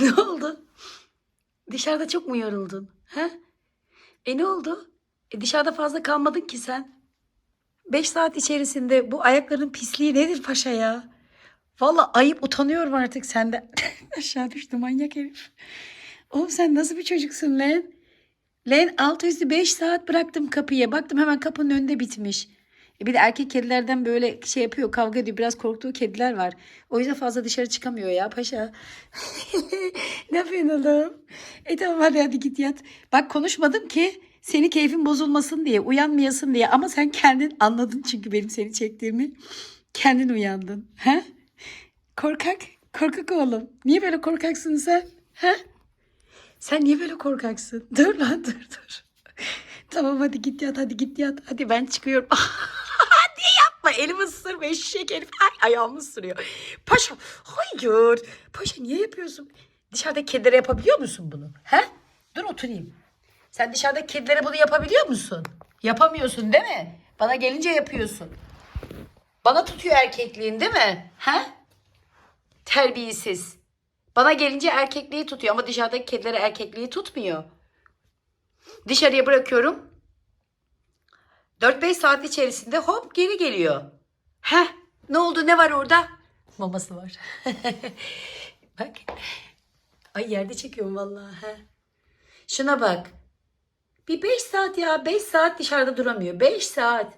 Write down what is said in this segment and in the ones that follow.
ne oldu? Dışarıda çok mu yoruldun? Ha? E ne oldu? E dışarıda fazla kalmadın ki sen. Beş saat içerisinde bu ayakların pisliği nedir paşa ya? Vallahi ayıp utanıyorum artık senden. Aşağı düştü manyak herif. Oğlum sen nasıl bir çocuksun lan? Lan altı üstü beş saat bıraktım kapıya. Baktım hemen kapının önünde bitmiş. E bir de erkek kedilerden böyle şey yapıyor kavga ediyor. Biraz korktuğu kediler var. O yüzden fazla dışarı çıkamıyor ya paşa. ne yapıyorsun oğlum? E tamam hadi hadi git yat. Bak konuşmadım ki seni keyfin bozulmasın diye uyanmayasın diye. Ama sen kendin anladın çünkü benim seni çektiğimi. Kendin uyandın. He? Korkak. Korkak oğlum. Niye böyle korkaksın sen? He? Sen niye böyle korkaksın? Dur lan dur dur. Tamam hadi git yat hadi git yat. Hadi ben çıkıyorum. hadi yapma elimi ısırma eşek herif. Ay ayağımı ısırıyor. Paşa hayır. Paşa niye yapıyorsun? Dışarıda kedilere yapabiliyor musun bunu? He? Dur oturayım. Sen dışarıda kedilere bunu yapabiliyor musun? Yapamıyorsun değil mi? Bana gelince yapıyorsun. Bana tutuyor erkekliğin değil mi? He? Terbiyesiz. Bana gelince erkekliği tutuyor ama dışarıdaki kedilere erkekliği tutmuyor. Dışarıya bırakıyorum. 4-5 saat içerisinde hop geri geliyor. Heh ne oldu ne var orada? Maması var. bak. Ay yerde çekiyorum vallahi. He. Şuna bak. Bir 5 saat ya 5 saat dışarıda duramıyor. 5 saat.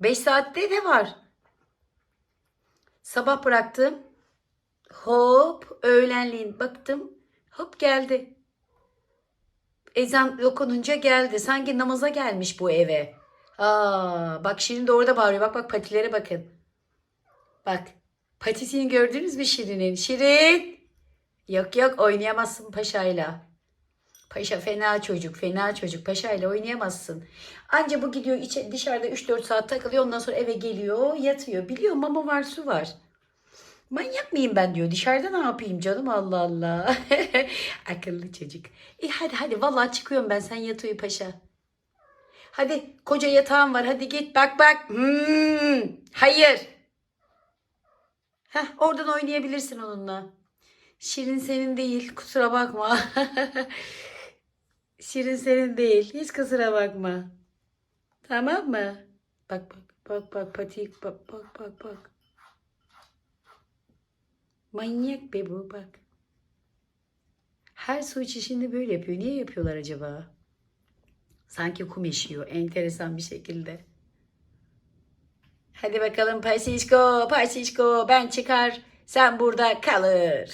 5 saatte ne var? Sabah bıraktım. Hop öğlenliğin baktım. Hop geldi. Ezan okununca geldi. Sanki namaza gelmiş bu eve. Aa, bak Şirin de orada bağırıyor. Bak bak patilere bakın. Bak. Patisini gördünüz mü Şirin'in? Şirin. Yok yok oynayamazsın paşayla. Paşa fena çocuk, fena çocuk. Paşayla oynayamazsın. Anca bu gidiyor içe, dışarıda 3-4 saat takılıyor. Ondan sonra eve geliyor, yatıyor. Biliyor mama var, su var. Manyak mıyım ben diyor. Dışarıda ne yapayım canım Allah Allah. Akıllı çocuk. E hadi hadi vallahi çıkıyorum ben sen yat uyu paşa. Hadi koca yatağım var hadi git bak bak. Hmm, hayır. Heh, oradan oynayabilirsin onunla. Şirin senin değil kusura bakma. Şirin senin değil hiç kusura bakma. Tamam mı? Bak bak bak bak patik bak bak bak bak. Manyak be bu bak. Her su içişinde böyle yapıyor. Niye yapıyorlar acaba? Sanki kum eşiyor. Enteresan bir şekilde. Hadi bakalım Paşişko, Paşişko ben çıkar. Sen burada kalır.